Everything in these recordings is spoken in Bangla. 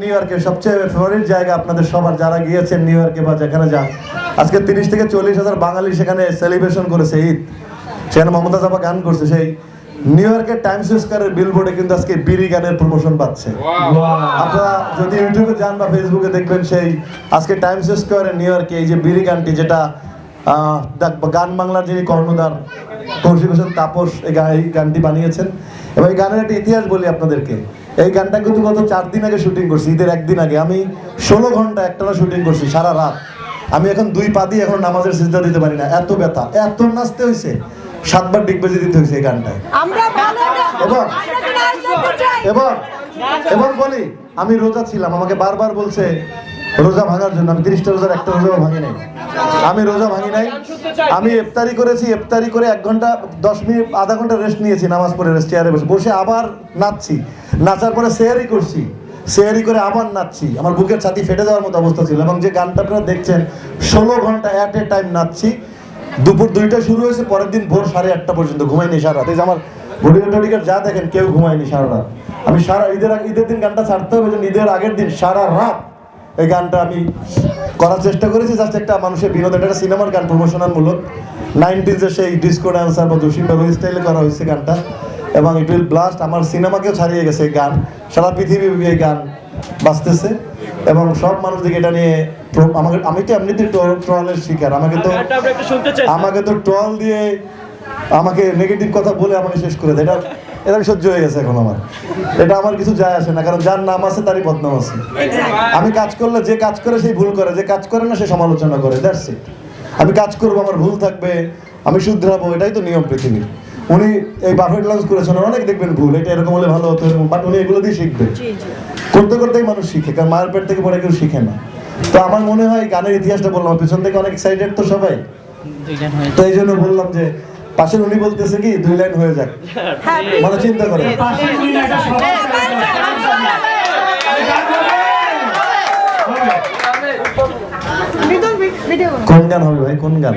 নিউ ইয়র্কের সবচেয়ে ফেভারিট জায়গা আপনাদের সবার যারা গিয়েছেন নিউ ইয়র্কে বা যেখানে যান আজকে তিরিশ থেকে চল্লিশ হাজার বাঙালি সেখানে সেলিব্রেশন করেছে ঈদ। সেখানে মমতাজ আপা গান করছে সেই নিউ ইয়র্কের টাইমস স্কোয়ারের বিলবোর্ডে কিন্তু আজকে বিড়ি গানের প্রমোশন পাচ্ছে। আপনারা যদি ইউটিউবে যান বা ফেসবুকে দেখবেন সেই আজকে টাইমস স্কোয়ারে নিউ ইয়র্কে এই যে বিড়ি গানটি যেটা গান বাংলার যিনি কর্ণধার কৌশিক হোসেন তাপস এই এই গানটি বানিয়েছেন। এবং এই গানের একটা ইতিহাস বলি আপনাদেরকে। এই গানটা কিন্তু গত চার দিন আগে শুটিং করছি ঈদের একদিন আগে। আমি ষোলো ঘণ্টা একটানা শুটিং করছি সারা রাত। আমি এখন দুই পা দিয়ে এখন নামাজের সিজদা দিতে পারি না। এত ব্যথা এত নাচতে হয়েছে সাতবার ডিগ বেজে দিতে হয়েছে এই গানটায়। এবং এবং এবং বলি আমি রোজা ছিলাম আমাকে বারবার বলছে রোজা ভাঙার জন্য, আমি তিরিশটা রোজার একটা রোজাও ভাঙি নাই। আমি রোজা ভাঙি নাই। আমি ইফতারি করেছি, ইফতারি করে এক ঘণ্টা, দশ মিনিট, আধা ঘণ্টা রেস্ট নিয়েছি, নামাজ পড়ে রেস্ট চেয়ারে বসে। বসে আবার নাচছি। নাচার পরে শেয়ারই করছি। শেয়ারি করে আবার নাচছি। আমার বুকের ছাতি ফেটে যাওয়ার মতো অবস্থা ছিল এবং যে গানটা আপনারা দেখছেন, ষোলো ঘণ্টা অ্যাট এ টাইম নাচছি। দুপুর দুইটা শুরু হয়েছে, পরের দিন ভোর সাড়ে আটটা পর্যন্ত, ঘুমাইনি সারা রাত। আমার ঘড়ি ঘটিকার যা দেখেন, কেউ ঘুমায়নি সারা রাত। আমি সারা ঈদের ঈদের দিন গানটা ছাড়তে হবে ঈদের আগের দিন সারা রাত এই গানটা আমি করার চেষ্টা করেছি জাস্ট একটা মানুষের বিনোদন একটা সিনেমার গান প্রমোশনাল মূলক নাইনটিজের সেই ডিসকো ডান্সার বা জসিম বাবু স্টাইলে করা হয়েছে গানটা এবং ইট উইল ব্লাস্ট আমার সিনেমাকেও ছাড়িয়ে গেছে এই গান। সারা পৃথিবী এই গান বাজতেছে এবং সব মানুষ দিকে এটা নিয়ে আমাকে আমি তো এমনিতে ট্রলের শিকার আমাকে তো চাই। আমাকে তো ট্রল দিয়ে আমাকে নেগেটিভ কথা বলে আমাকে শেষ করে দেয়। এটা এটা সহ্য হয়ে গেছে এখন আমার। এটা আমার কিছু যায় আসে না কারণ যার নাম আছে তারই বদনাম আছে। আমি কাজ করলে যে কাজ করে সেই ভুল করে যে কাজ করে না সে সমালোচনা করে দ্যাটস ইট আমি কাজ করব আমার ভুল থাকবে আমি শুধরাবো এটাই তো নিয়ম পৃথিবীর। উনি এই বাফেট লঞ্চ করেছেন অনেক দেখবেন ভুল এটা এরকম হলে ভালো হতো বাট উনি এগুলো দিয়ে শিখবে। করতে করতেই মানুষ শিখে কারণ মায়ের পেট থেকে পরে কেউ শিখে না। তো আমার মনে হয় গানের ইতিহাসটা বললাম পেছন থেকে অনেক এক্সাইটেড তো সবাই। তো এই জন্য বললাম যে পাশের উনি বলতেছে কি দুই লাইন হয়ে যাক। হ্যাঁ মানে চিন্তা করে। মৃদুল ভিডিও কোন গান হবে ভাই? কোন গান।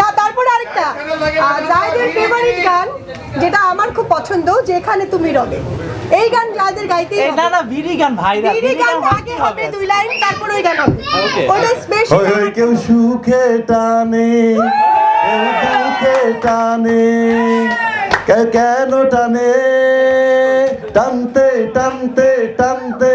না তারপরে আরেকটা। জায়েদের ফেভারিট গান যেটা আমার খুব পছন্দ যেখানে তুমি রবে। এই গান জায়েদের গাইতেই এই না না বিড়ি গান ভাইরা বিড়ি গান আগে হবে দুই লাইন তারপর ওই গান হবে. ওটা হই স্পেশাল হই কেউ সুখে টানে কেউ দুঃখে টানে কেউ কেন টানে? টানতে টানতে টানতে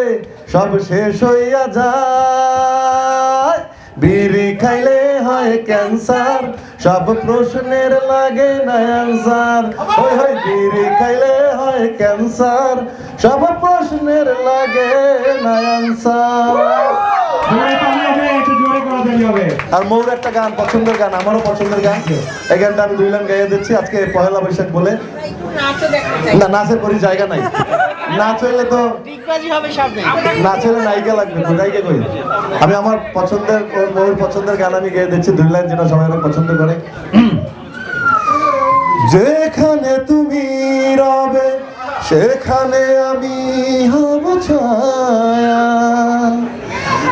সব শেষ হইয়া যায়। বিড়ি খাইলে হয় ক্যান্সার, সব প্রশ্নের লাগে না অ্যান্সার। ওই হয় বিড়ি খাইলে হয় ক্যান্সার, সব প্রশ্নের লাগে না অ্যান্সার। করা। আর মৌর একটা গান পছন্দের গান আমারও পছন্দের গান। এই গানটা আমি দুই লাইন গাইয়ে দিচ্ছি। আজকে পয়লা বৈশাখ বলে। না নাচের করি জায়গা নাই। নাচ হইলে তো নাচ হলে নায়িকা লাগবে নায়িকা কই? আমি আমার পছন্দের মৌর পছন্দের গান আমি গেয়ে দিচ্ছি। দুই লাইন যেটা সবাই পছন্দ করে। যেখানে তুমি রবে সেখানে আমি হব ছায়া।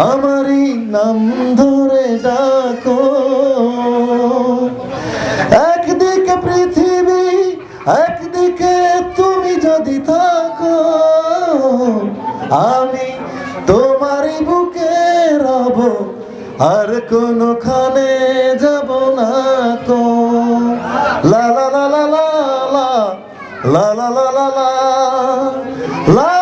আমারই নাম ধরে ডাকো একদিকে পৃথিবী একদিকে তুমি যদি থাকো আমি তোমারই বুকে রব আর কোনোখানে যাব না কো লা লা লা লা লা লা লা লা লা লা লা